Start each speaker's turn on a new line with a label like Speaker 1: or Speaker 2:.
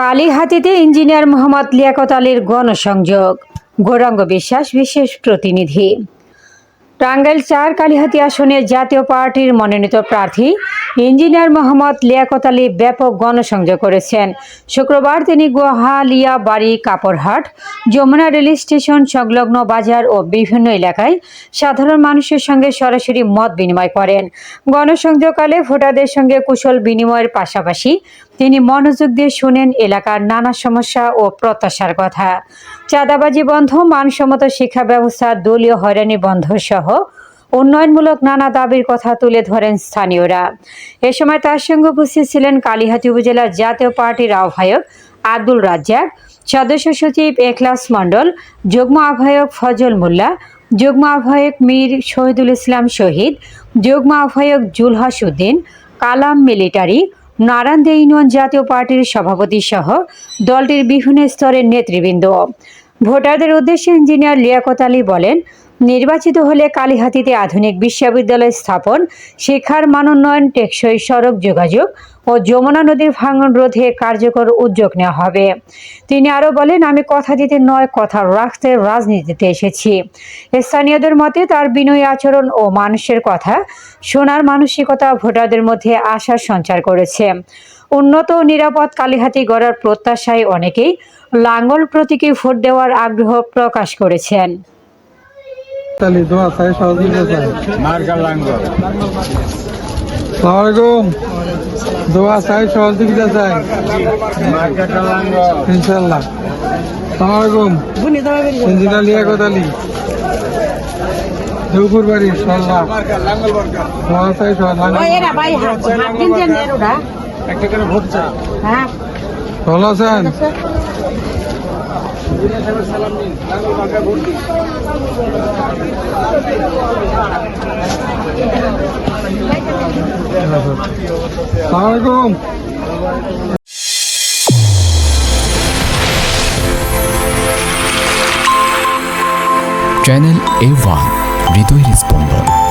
Speaker 1: কালীহাতিতে engineer Mohammad Liaquat আলীর গণসংযোগ। গৌরাঙ্গ বিশ্বাস বিশেষ প্রতিনিধি। টাঙ্গাইল চার কালীহাতি আসনে জাতীয় পার্টির মনোনীত প্রার্থী ইঞ্জিনিয়ার মোহাম্মদ লিয়াকত আলী ব্যাপক গণসংযোগ করেছেন। শুক্রবার তিনি গোহালিয়া বাড়ি কাপড়হাট, যমুনা রেল স্টেশন সংলগ্ন বাজার ও বিভিন্ন এলাকায় সাধারণ মানুষের সঙ্গে সরাসরি মত বিনিময় করেন। গণসংযোগকালে ভোটারদের সঙ্গে কুশল বিনিময়ের পাশাপাশি তিনি মনোযোগ দিয়ে শুনেন এলাকার নানা সমস্যা ও প্রত্যাশার কথা। চাঁদাবাজি বন্ধ, মানসম্মত শিক্ষা ব্যবস্থা দলীয় হয়রানি বন্ধ সহ উন্নয়নমূলক নানা দাবির কথা তুলে ধরেন স্থানীয়রা। এ সময় তার সঙ্গে উপস্থিত ছিলেন কালীহাতি উপজেলার জাতীয় পার্টির আহ্বায়ক আব্দুল রাজ্জাক, সদস্য সচিব এখলাস মণ্ডল, যুগ্ম আহ্বায়ক ফজল মোল্লা, যুগ্ম আহ্বায়ক মীর শহীদুল ইসলাম শহীদ, যুগ্ম আহ্বায়ক জুলহাস উদ্দিন, কালাম মিলিটারি নারায়ণদে ইউনিয়ন জাতীয় পার্টির সভাপতি সহ দলটির বিভিন্ন স্তরের নেতৃবৃন্দ। ভোটারদের উদ্দেশ্যে ইঞ্জিনিয়ার লিয়াকত আলী বলেন নির্বাচিত হলে কালীহাতিতে আধুনিক বিশ্ববিদ্যালয় স্থাপন শিক্ষার মানোন্নয়ন, টেকসই সড়ক যোগাযোগ ও যমুনা নদীর ভাঙন রোধে কার্যকর উদ্যোগ নেওয়া হবে। তিনি আরও বলেন, আমি কথা দিতে নয়, কথা রাখতে রাজনীতিতে এসেছি। স্থানীয়দের মতে তার বিনয়ী আচরণ ও মানুষের কথা শোনার মানসিকতা ভোটারদের মধ্যে আশার সঞ্চার করেছে। উন্নত ও নিরাপদ কালীহাতি গড়ার প্রত্যাশায় অনেকেই লাঙ্গল প্রতীকে ভোট দেওয়ার আগ্রহ প্রকাশ করেছেন।
Speaker 2: তালি দোয়া চাই সহযোগিতা চাই।
Speaker 3: মার্কা লাঙ্গল।
Speaker 2: সালামালাইকুম দোয়া চাই সহযোগিতা চাই।
Speaker 3: মার্কাটা লাঙ্গল।
Speaker 2: ইনশাল্লাহ সালামালাইকুম ইঞ্জিনিয়ার লিয়াকত আলী দেবপুর বাড়ি সাল্লাহ দোয়া চাই সহযোগিতা
Speaker 4: এরা ভাই হাত হাত
Speaker 2: সালামালাইকুম
Speaker 5: চ্যানেল এ ওয়ান হৃদয় স্পন্দন